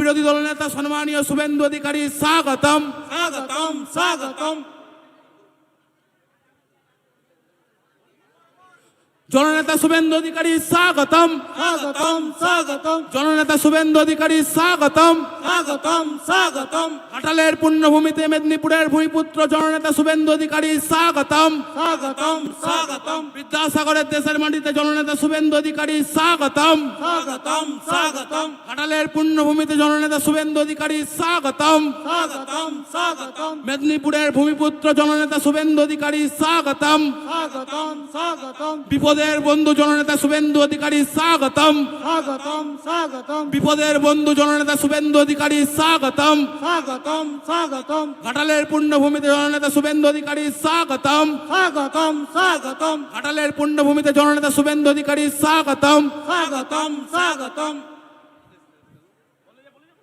বিরোধী দলনেতা সম্মানীয় শুভেন্দু অধিকারী স্বাগতম। স্বাগতম স্বাগতম। জননেতা শুভেন্দু অধিকারী স্বাগতম। স্বাগতম স্বাগতম। জননেতা শুভেন্দু অধিকারী স্বাগতম। স্বাগতম স্বাগতম। ঘাটালের পুণ্যভূমিতে মেদিনীপুরের ভূমিপুত্র জননেতা শুভেন্দু অধিকারী স্বাগতম। স্বাগতম স্বাগতম। বিদ্যাসাগরের দেশের মাটিতে জননেতা শুভেন্দু অধিকারী স্বাগতম। স্বাগতম স্বাগতম। ঘাটালের পুণ্যভূমিতে জননেতা শুভেন্দু অধিকারী স্বাগতম। স্বাগতম স্বাগতম। মেদিনীপুরের ভূমিপুত্র জননেতা শুভেন্দু অধিকারী স্বাগতম। স্বাগতম স্বাগতম। বিপদের বন্ধু জননেতা শুভেন্দু অধিকারী স্বাগতম। স্বাগতম স্বাগতম। বিপদের বন্ধু জননেতা শুভেন্দু অধিকারী স্বাগতম। স্বাগতম স্বাগতম। ঘাটালের পুণ্যভূমিতে জননেতা শুভেন্দু অধিকারী স্বাগতম। স্বাগতম স্বাগতম। ঘাটালের পুণ্যভূমিতে জননেতা শুভেন্দু অধিকারী স্বাগতম। স্বাগতম স্বাগতম।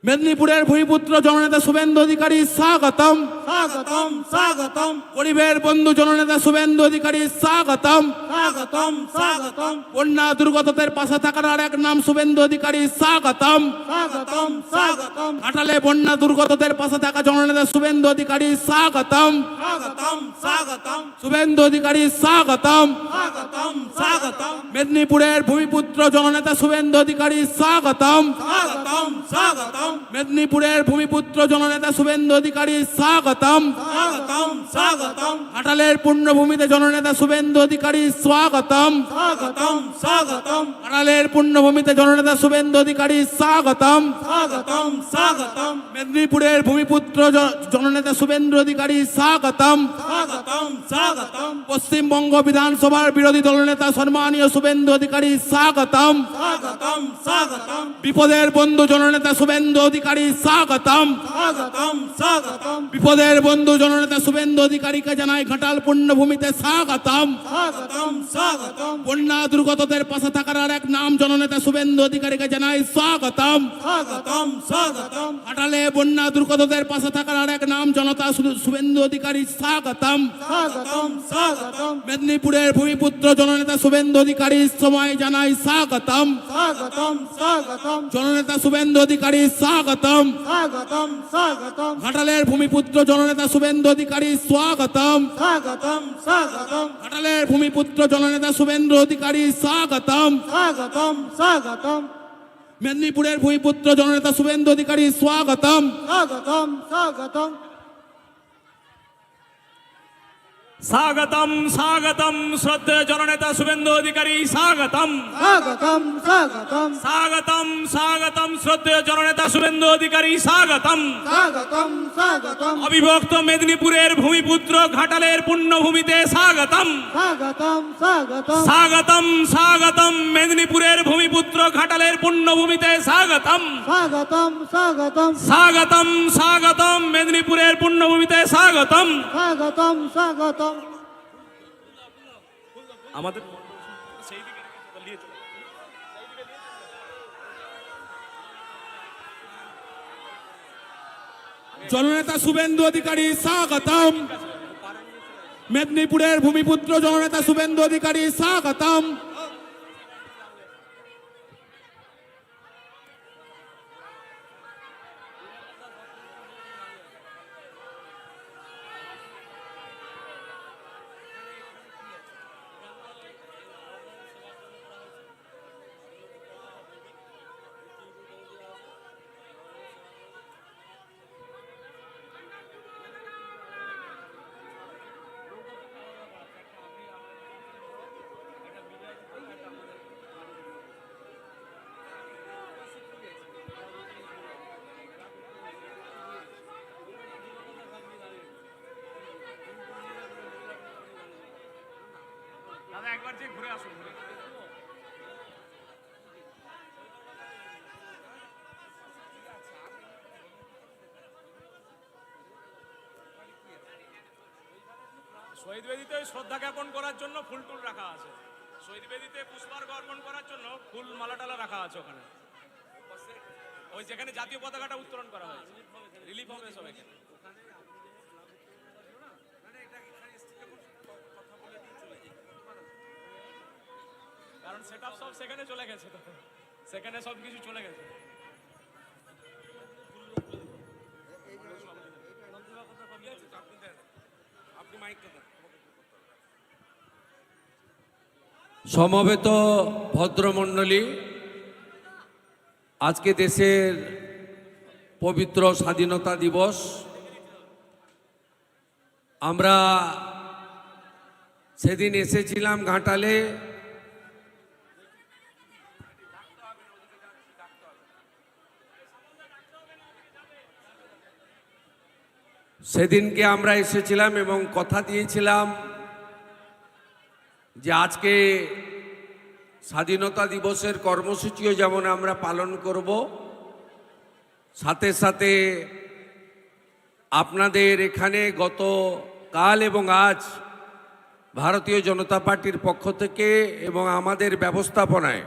মেদিনীপুরের ভূমিপুত্র জননেতা শুভেন্দু অধিকারী স্বাগতম। স্বাগতম স্বাগতম। গরিবের বন্ধু জননেতা শুভেন্দু অধিকারী স্বাগতম। স্বাগতম স্বাগতম। বন্যা দুর্গতদের পাশে থাকার আর এক নাম শুভেন্দু অধিকারী স্বাগতম। স্বাগতম স্বাগতম। ঘাটালে বন্যা দুর্গতদের পাশে থাকা জননেতা শুভেন্দু অধিকারী স্বাগতম। স্বাগতম স্বাগতম। শুভেন্দু অধিকারী স্বাগতম। স্বাগতম স্বাগতম। মেদিনীপুরের ভূমিপুত্র জননেতা শুভেন্দু অধিকারী স্বাগতম। স্বাগতম স্বাগতম। মেদিনীপুরের ভূমিপুত্র জননেতা শুভেন্দু অধিকারী স্বাগতম। স্বাগতম স্বাগতম। ঘাটালের পুণ্যভূমিতে জননেতা শুভেন্দু অধিকারী স্বাগতম। স্বাগতম স্বাগতম। ঘাটালের পুণ্যভূমিতে জননেতা শুভেন্দু অধিকারী স্বাগতম। স্বাগতম স্বাগতম। মেদিনীপুরের ভূমিপুত্র জননেতা শুভেন্দু অধিকারী স্বাগতম। স্বাগতম স্বাগতম। পশ্চিমবঙ্গ বিধানসভার বিরোধী দলনেতা সম্মানীয় শুভেন্দু অধিকারী স্বাগতম। স্বাগতম স্বাগতম। বিপদের বন্ধু জননেতা শুভেন্দু অধিকারী স্বাগতম। স্বাগতম স্বাগতম। বিপদের বন্ধু জননেতা শুভেন্দু অধিকারীকে জানাই ঘাটাল পুণ্যভূমিতে স্বাগতম। স্বাগতম স্বাগতম। বন্যা দুর্গতদের পাশে থাকার আর এক নাম জননেতা শুভেন্দু অধিকারীকে জানাই স্বাগতম। স্বাগতম স্বাগতম। ঘাটালে বন্যা দুর্গতদের পাশে থাকার আর এক নাম জনতা শুভেন্দু অধিকারী স্বাগতম। স্বাগতম স্বাগতম। মেদিনীপুরের ভূমিপুত্র জননেতা শুভেন্দু অধিকারী সময় জানাই স্বাগতম। স্বাগতম স্বাগতম। জননেতা শুভেন্দু অধিকারী স্বাগতম। স্বাগতম স্বাগতম। ঘাটালের ভূমিপুত্র জননেতা শুভেন্দু অধিকারী স্বাগতম। স্বাগতম স্বাগতম। ঘাটালের ভূমিপুত্র জননেতা শুভেন্দু অধিকারী স্বাগতম। স্বাগতম স্বাগতম। মেদিনীপুরের ভূমিপুত্র জননেতা শুভেন্দু অধিকারী স্বাগতম। স্বাগতম স্বাগতম। স্বাগতম স্বাগতম শ্রদ্ধেয় জননেতা শুভেন্দু অধিকারী স্বাগতম। স্বাগতম স্বাগতম। স্বাগতম স্বাগতম শ্রদ্ধেয় জননেতা শুভেন্দু অধিকারী স্বাগতম। স্বাগতম স্বাগতম। অবিভক্ত মেদিনীপুরের ভূমিপুত্র ঘাটালের পুণ্যভূমিতে স্বাগতম। স্বাগতম স্বাগতম। স্বাগতম স্বাগতম মেদিনীপুরের ভূমিপুত্র ঘাটালের পুণ্যভূমিতে স্বাগতম। স্বাগতম স্বাগতম। স্বাগতম স্বাগতম মেদিনীপুরের পুণ্যভূমিতে স্বাগতম। স্বাগতম স্বাগতম। আমাদের জননেতা শুভেন্দু অধিকারী স্বাগতম। মেদিনীপুরের ভূমিপুত্র জননেতা শুভেন্দু অধিকারী স্বাগতম। একবার যে ঘুরে আসুন শহীদ বেদিতে শ্রদ্ধা জ্ঞাপন করার জন্য ফুল টুল রাখা আছে। শহীদ বেদিতে পুষ্পার্ঘ অর্পণ করার জন্য ফুল মালা টালা রাখা আছে ওখানে। ওই যেখানে জাতীয় পতাকাটা উত্তোলন করা হয়েছে। রিলিফ হবে সব কারণ সেট সব সেখানে চলে গেছে সেখানে সব কিছু চলে গেছে। সমবেত ভদ্রমণ্ডলী, আজকে দেশের পবিত্র স্বাধীনতা দিবস। আমরা সেদিন এসেছিলাম ঘাটালে। সেদিনকে আমরা এসেছিলাম এবং কথা দিয়েছিলাম যে আজকে স্বাধীনতা দিবসের কর্মসূচিও যেমন আমরা পালন করব, সাথে সাথে আপনাদের এখানে গত কাল এবং আজ ভারতীয় জনতা পার্টির পক্ষ থেকে এবং আমাদের ব্যবস্থাপনায়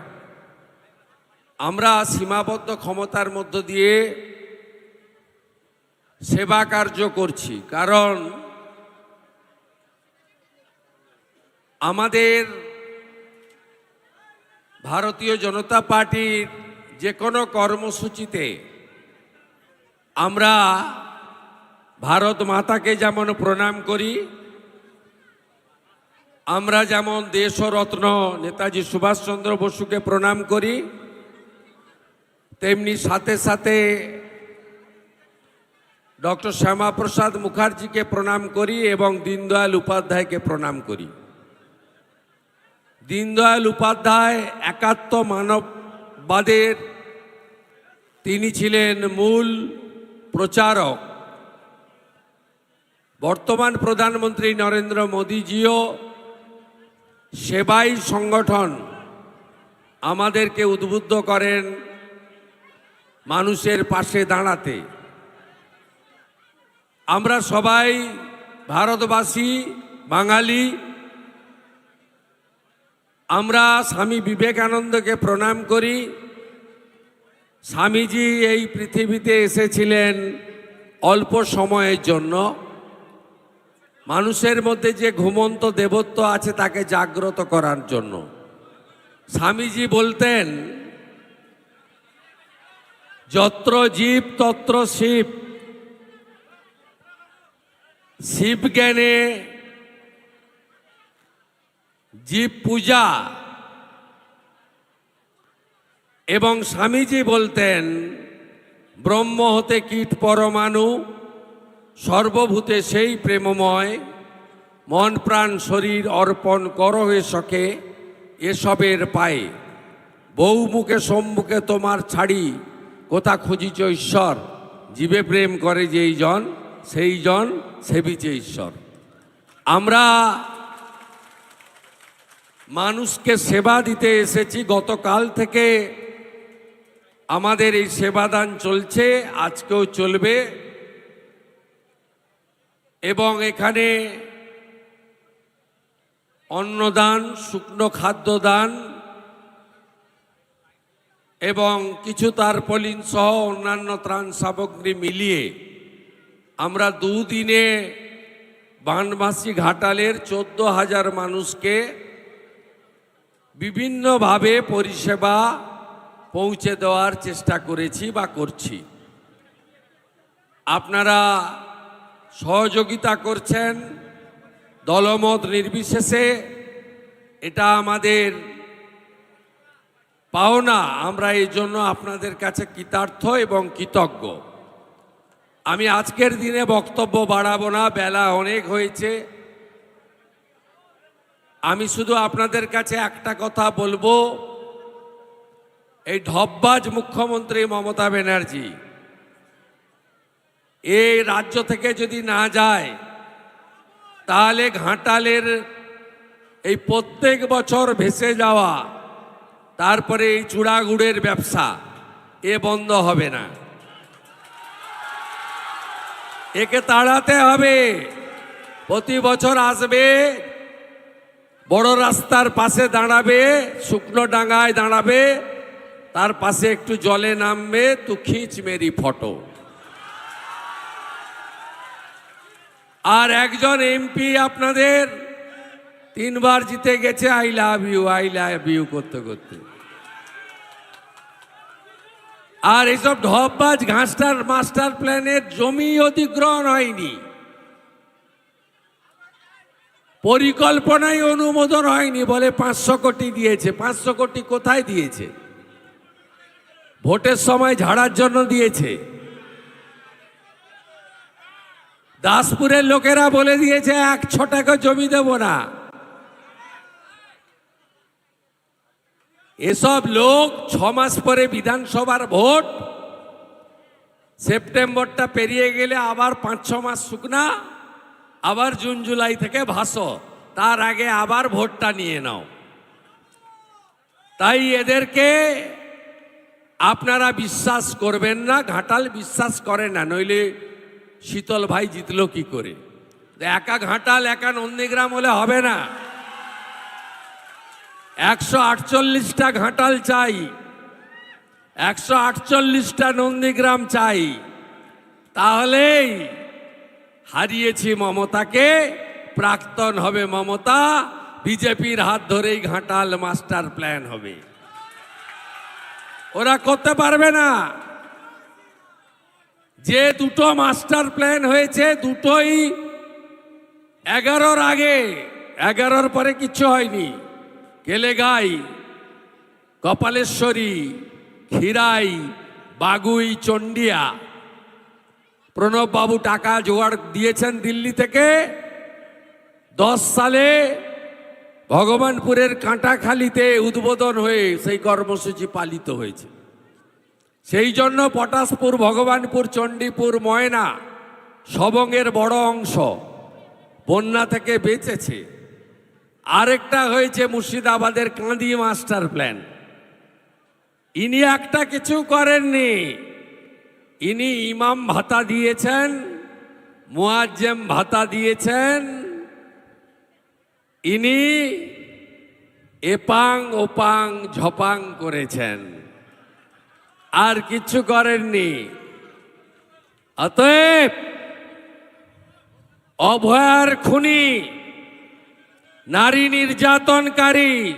আমরা সীমাবদ্ধ ক্ষমতার মধ্য দিয়ে সেবা কার্য করছি, কারণ আমাদের ভারতীয় জনতা পার্টির যে কোনো কর্মসূচিতে আমরা ভারত মাতাকে যেমন প্রণাম করি, আমরা যেমন দেশরত্ন নেতাজি সুভাষচন্দ্র বসুকে প্রণাম করি, তেমনি সাথে সাথে ডক্টর শ্যামাপ্রসাদ মুখার্জিকে প্রণাম করি এবং দীনদয়াল উপাধ্যায়কে প্রণাম করি। দীনদয়াল উপাধ্যায় একাত্ম মানববাদের, তিনি ছিলেন মূল প্রচারক। বর্তমান প্রধানমন্ত্রী নরেন্দ্র মোদীজিও সেবাই সংগঠন আমাদেরকে উদ্বুদ্ধ করেন মানুষের পাশে দাঁড়াতে। আমরা সবাই ভারতবাসী, বাঙালি, আমরা স্বামী বিবেকানন্দকে প্রণাম করি। স্বামীজি এই পৃথিবীতে এসেছিলেন অল্প সময়ের জন্য। মানুষের মধ্যে যে ঘুমন্ত দেবত্ব আছে তাকে জাগ্রত করার জন্য। স্বামীজি বলতেন, যত্র জীব তত্র শিব। শিব জ্ঞানে জীব পূজা এবং স্বামীজি বলতেন, ব্রহ্ম হতে কীট পরমাণু, সর্বভূতে সেই প্রেমময়, মন প্রাণ শরীর অর্পণ করো হে সখে, এসবের পায়ে। বউ মুখে সম্মুখে তোমার ছাড়ি, কোথা খুঁজিছ ঈশ্বর? জীবে প্রেম করে যেই জন। সেই জন সেবিছে ঈশ্বর। আমরা মানুষকে সেবা দিতে এসেছি, গতকাল থেকে আমাদের এই সেবাদান চলছে, আজকেও চলবে। এবং এখানে অন্নদান, শুকনো খাদ্যদান এবং কিছু তারপলিন সহ অন্যান্য ত্রাণ সামগ্রী মিলিয়ে আমরা দুদিনে বানবাসী ঘাটালের চোদ্দ হাজার মানুষকে বিভিন্নভাবে পরিষেবা পৌঁছে দেওয়ার চেষ্টা করেছি বা করছি। আপনারা সহযোগিতা করছেন দলমত নির্বিশেষে। এটা আমাদের পাওনা। আমরা এই জন্য আপনাদের কাছে কৃতার্থ এবং কৃতজ্ঞ। আমি আজকের দিনে বক্তব্য বাড়াবো না, বেলা অনেক হয়েছে। আমি শুধু আপনাদের কাছে একটা কথা বলব। এই ঢপবাজ মুখ্যমন্ত্রী মমতা ব্যানার্জি এই রাজ্য থেকে যদি না যায়, তাহলে ঘাটালের এই প্রত্যেক বছর ভেসে যাওয়া, তারপরে এই চূড়াগুড়ের ব্যবসা, এ বন্ধ হবে না। একে তাড়াতে হবে। প্রতি বছর আসবে, বড় রাস্তার পাশে দাঁড়াবে, শুকনো ডাঙায় দাঁড়াবে, তার পাশে একটু জলে নামবে, তু খিঁচ মেরি ফটো। আর একজন এমপি আপনাদের, তিনবার জিতে গেছে, I love you, I love you করতে করতে। আর এইসব ঢপবাজ ঘাসটার মাস্টার প্ল্যানের জমি অধিগ্রহণ হয়নি। পরিকল্পনায় অনুমোদন হয়নি বলে পাঁচশো কোটি দিয়েছে। পাঁচশো কোটি কোথায় দিয়েছে? ভোটের সময় ঝাড়ার জন্য দিয়েছে। দাসপুরের লোকেরা বলে দিয়েছে, এক ছ টাকা জমি দেব না। এসব লোক ছ মাস পরে বিধানসভার ভোট। সেপ্টেম্বরটা পেরিয়ে গেলে আবার পাঁচ, ছ মাস শুকনা, আবার জুন, জুলাই থেকে ভাসো। তার আগে আবার ভোটটা নিয়ে নাও। তাই এদেরকে আপনারা বিশ্বাস করবেন না, ঘাটাল বিশ্বাস করে না, নইলে শীতল ভাই জিতল কি করে? একা ঘাটাল, একা নন্দীগ্রাম হলে হবে না। একশো আটচল্লিশটা ঘাটাল চাই, একশো আটচল্লিশটা নন্দীগ্রাম চাই। তাহলেই হারিয়েছি মমতাকে, প্রাক্তন হবে মমতা, বিজেপির হাত ধরেই ঘাটাল মাস্টার প্ল্যান হবে। ওরা করতে পারবে না। যে দুটো মাস্টার প্ল্যান হয়েছে, দুটোই এগারোর আগে, এগারোর পরে কিচ্ছু হয়নি। কেলেগাই কপালেশ্বরী খিরাই বাগুই চন্ডিয়া প্রণব বাবু টাকা জোগাড় দিয়েছেন দিল্লি থেকে। দশ সালে ভগবানপুরের কাঁটাখালিতে উদ্বোধন হয়ে সেই কর্মসূচি পালিত হয়েছে। সেই জন্য পটাশপুর, ভগবানপুর, চণ্ডীপুর, ময়না সবংয়ের বড় অংশ বন্যা থেকে বেঁচেছে। আরেকটা হয়েছে মুর্শিদাবাদের কাঁদি মাস্টার প্ল্যান। ইনি একটা কিছু করেননি। ইনি ইমাম ভাতা দিয়েছেন, মুয়াজ্জেম ভাতা দিয়েছেন। ইনি এপাং ওপাং ঝপাং করেছেন। আর কিছু করেননি। অতএব অভয়ার খুনি নারী নির্যাতনকারী।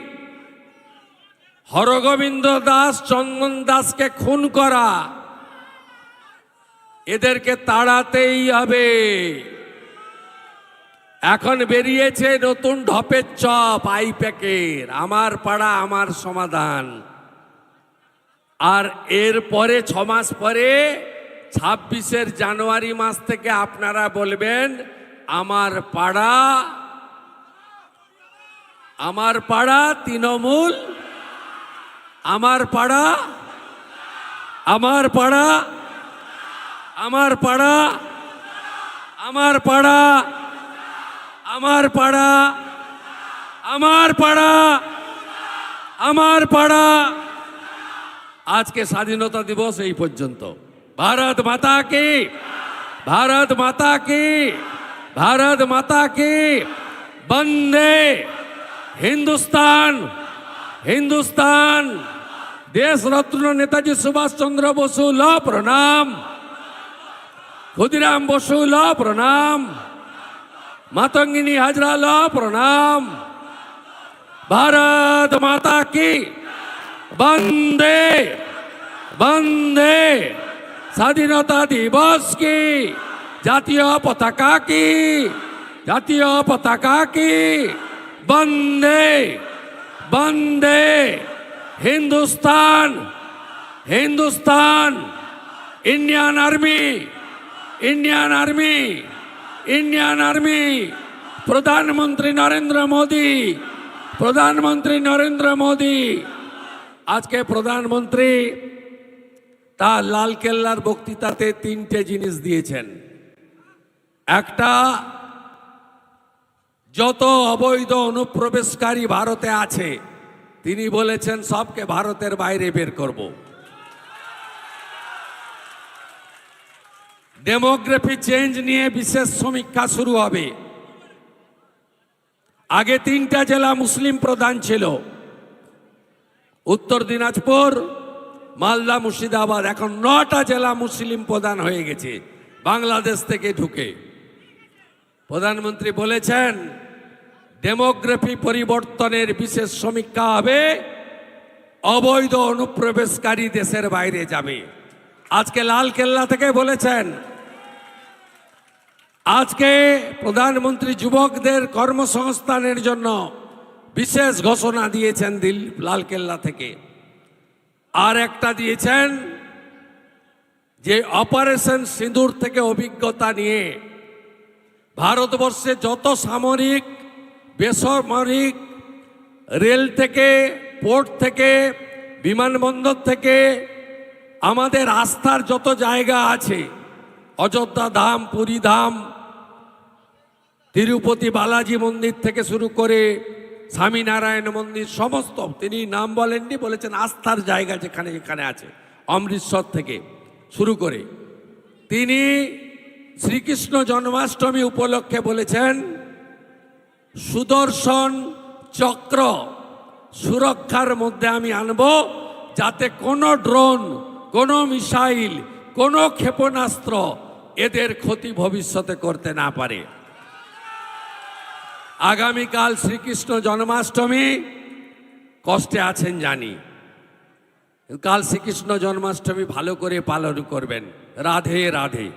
হরগোবিন্দ দাস, চন্দন দাসকে খুন করা। এদেরকে তাড়াতেই হবে। এখন বেরিয়েছে নতুন ঢপের চপ, আই প্যাকের। আমার পাড়া, আমার সমাধান। আর এর পরে, ছ মাস পরে, ছাব্বিশের জানুয়ারি মাস থেকে আপনারা বলবেন, আমার পাড়া আমার পাড়া তৃণমূল, আমার পাড়া আমার পাড়া আমার পাড়া আমার পাড়া আমার পাড়া আমার পাড়া আমার পাড়া। আজকে স্বাধীনতা দিবস এই পর্যন্ত। ভারত মাতা কি? ভারত মাতা কি? ভারত মাতা কি? বন্দে হিন্দুস্তান হিন্দুস্তান। দেশ রত্ন নেতাজি সুভাষ চন্দ্র বসু, ল প্রণাম। ক্ষুদিরাম বসু, ল প্রণাম। মাতঙ্গিনী হাজরা, ল প্রণাম। ভারত মাতা কি? বন্দে বন্দে। স্বাধীনতা দিবস কি? জাতীয় পতাকা কি? জাতীয় পতাকা কি? বন্দে বন্দে, Hindustan Hindustan, Indian army Indian army Indian army, প্রধানমন্ত্রী নরেন্দ্র মোদী, প্রধানমন্ত্রী নরেন্দ্র মোদী। আজকে প্রধানমন্ত্রী তার লালকেল্লার বক্তৃতাতে তিনটে জিনিস দিয়েছেন। একটা যত অবৈধ অনুপ্রবেশকারী ভারতে আছে, তিনি বলেছেন, সবকে ভারতের বাইরে বের করব। ডেমোগ্রাফি চেঞ্জ নিয়ে বিশেষ সমীক্ষা শুরু হবে। আগে তিনটা জেলা মুসলিম প্রধান ছিল। উত্তর দিনাজপুর, মালদা, মুর্শিদাবাদ, এখন নটা জেলা মুসলিম প্রধান হয়ে গেছে, বাংলাদেশ থেকে ঢুকে। প্রধানমন্ত্রী বলেছেন ডেমোগ্রাফি পরিবর্তনের বিশেষ সমীক্ষা হবে, অবৈধ অনুপ্রবেশকারী দেশের বাইরে যাবে। আজকে লাল কেল্লা থেকে বলেছেন, আজকে প্রধানমন্ত্রী যুবকদের কর্মসংস্থানের জন্য বিশেষ ঘোষণা দিয়েছেন দিল লালকেল্লা থেকে। আর একটা দিয়েছেন, যে অপারেশন সিঁদুর থেকে অভিজ্ঞতা নিয়ে ভারতবর্ষে যত সামরিক, বেসামরিক রেল থেকে, পোর্ট থেকে, বিমানবন্দর থেকে আমাদের আস্থার যত জায়গা আছে, অযোধ্যা ধাম, পুরী ধাম, তিরুপতি বালাজি মন্দির থেকে শুরু করে স্বামীনারায়ণ মন্দির, সমস্ত তিনি নাম বলেননি, বলেছেন আস্থার জায়গা যেখানে যেখানে আছে, অমৃতসর থেকে শুরু করে। তিনি শ্রীকৃষ্ণ জন্মাষ্টমী উপলক্ষে বলেছেন, সুদর্শন চক্র সুরক্ষার মধ্যে আমি আনব, যাতে কোনো ড্রোন, কোনো মিসাইল, কোনো ক্ষেপণাস্ত্র এদের ক্ষতি ভবিষ্যতে করতে না পারে। আগামীকাল শ্রীকৃষ্ণ জন্মাষ্টমী, কষ্টে আছেন জানি। কাল শ্রীকৃষ্ণ জন্মাষ্টমী ভালো করে পালন করবেন। রাধে রাধে।